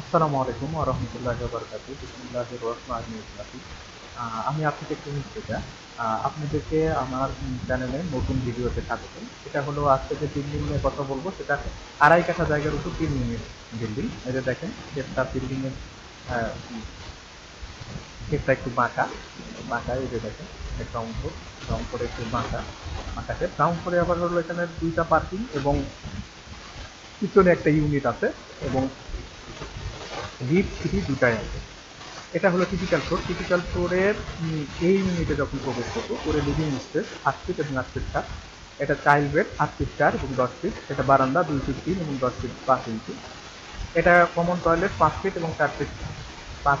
আসসালামু আলাইকুম রাহমাতুল্লাহি ওয়া বারাকাতুহু। বিসমিল্লাহির রহমানির রহিম। আহ, আমি আপনাকে একটু মিত্রতা আপনাদেরকে আমার চ্যানেলে নতুন ভিডিওতে স্বাগতম সেটা হলো আজকে যে বিল্ডিং নিয়ে কথা বলব সেটা আড়াই কাঠা জায়গার উপর তিন ইউনিট বিল্ডিং যে দেখেন সেটা বিল্ডিং এর ক্ষেতটা একটু বাঁকা। বাঁকা এই যে দেখেন একটা অংশ। করে একটু বাঁকা বাঁকাতে গ্রাউন্ড করে আবার হলো এখানে দুইটা পার্কিং এবং পিছনে একটা ইউনিট আছে এবং লিফট সিটি দুটাই আছে। এটা হলো টিপিক্যাল ফ্লোর টিপিক্যাল ফ্লোরের এই ইউনিটে যখন প্রবেশ করব করে লিভিং স্পেস আট ফিট এবং আট ফিট চার। এটা চাইল্ড বেড আট ফিট চার এবং দশ ফিট এটা বারান্দা, দুই ফিট তিন এবং দশ ফিট পাঁচ ইঞ্চি এটা কমন টয়লেট পাঁচ ফিট এবং চার ফিট পাঁচ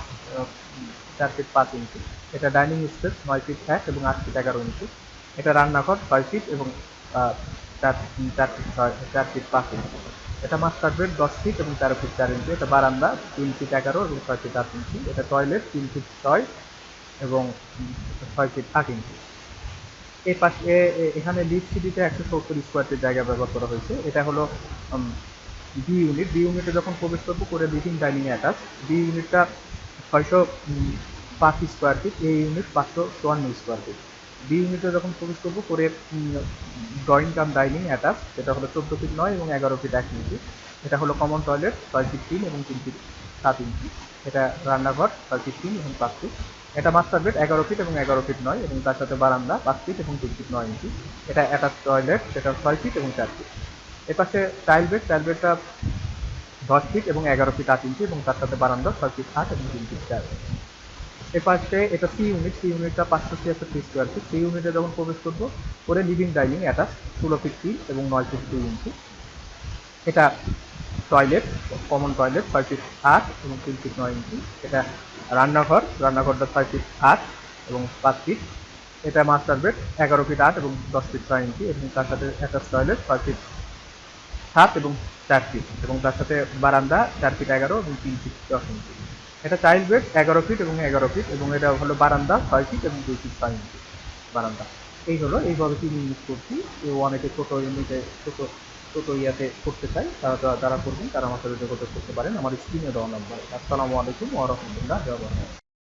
চার ফিট পাঁচ ইঞ্চি এটা ডাইনিং স্পেস নয় ফিট এক এবং আট ফিট এগারো ইঞ্চি এটা রান্নাঘর, ছয় ফিট এবং চার চার ফিট ছয় চার ফিট পাঁচ ইঞ্চি এটা মাস্টার বেড দশ ফিট এবং তেরো ফিট চার ইঞ্চি এটা বারান্দা, তিন ফিট এগারো এবং ছয় ফিট আট ইঞ্চি এটা টয়লেট তিন ফিট ছয় এবং ছয় ফিট আট ইঞ্চি এই পাশে এখানে লিড সিটিতে একশো সত্তর স্কোয়ার ফিট জায়গা ব্যবহার করা হয়েছে। এটা হলো বি ইউনিট বি ইউনিটে যখন প্রবেশ করব, করে লিভিং ডাইনিং অ্যাটাচ বি ইউনিটটা ছয়শো পাঁচ স্কোয়ার ফিট এ ইউনিট পাঁচশো চুয়ান্ন স্কোয়ার ফিট বি ইউনিটে যখন প্রবেশ করব, করে ড্রয়িং কাম ডাইনিং অ্যাটাচ সেটা হলো চোদ্দ ফিট নয় এবং এগারো ফিট এক ইঞ্চি এটা হলো কমন টয়লেট ছয় ফিট তিন এবং তিন ফিট সাত ইঞ্চি এটা রান্নাঘর, ছয় ফিট তিন এবং পাঁচ ফিট এটা মাস্টার বেড এগারো ফিট এবং এগারো ফিট নয় এবং তার সাথে বারান্দা, পাঁচ ফিট এবং তিন ফিট নয় ইঞ্চি এটা অ্যাটাচ টয়লেট সেটা ছয় ফিট এবং চার ফিট এপাশে চাইল্ড বেড টাইল বেডটা দশ ফিট এবং এগারো ফিট আট ইঞ্চি এবং তার সাথে বারান্দা, ছয় ফিট আট এবং তিন ফিট চার। এ পাশে এটা সি ইউনিট সি ইউনিটটা পাঁচশো ছিয়াত্তর স্কোয়ার ফিট সি ইউনিটে যখন প্রবেশ করব করে লিভিং ডাইনিং অ্যাটাচ ষোলো ফিট এবং নয় ফিট দুই ইঞ্চি এটা টয়লেট কমন টয়লেট ছয় ফিট আট এবং তিন ফিট নয় ইঞ্চি এটা রান্নাঘর, রান্নাঘরটা ছয় ফিট আট এবং পাঁচ ফিট এটা মাস্টার বেড এগারো ফিট আট এবং দশ ফিট ছয় ইঞ্চি এবং তার সাথে অ্যাটাচ টয়লেট ছয় ফিট সাত এবং চার ফিট এবং তার সাথে বারান্দা, চার ফিট এগারো এবং তিন ফিট দশ ইঞ্চি এটা চাইল্ড বেড এগারো ফিট এবং এগারো ফিট এবং এটা হলো বারান্দা, ছয় ফিট এবং দুই ফিট ছয় ইঞ্চি বারান্দা। এই হলো, এইভাবে তিন ইউনিট করছি। কেউ অনেকে ছোটো ইউনিটে ছোটো ছোটো ইয়াতে করতে চাই তারা যারা করবেন, তারা আমার সাথে যোগাযোগ করতে পারেন। আমার স্ক্রিনে দেওয়া নাম্বার আসসালামু আলাইকুম ওরহমদুল্লাহ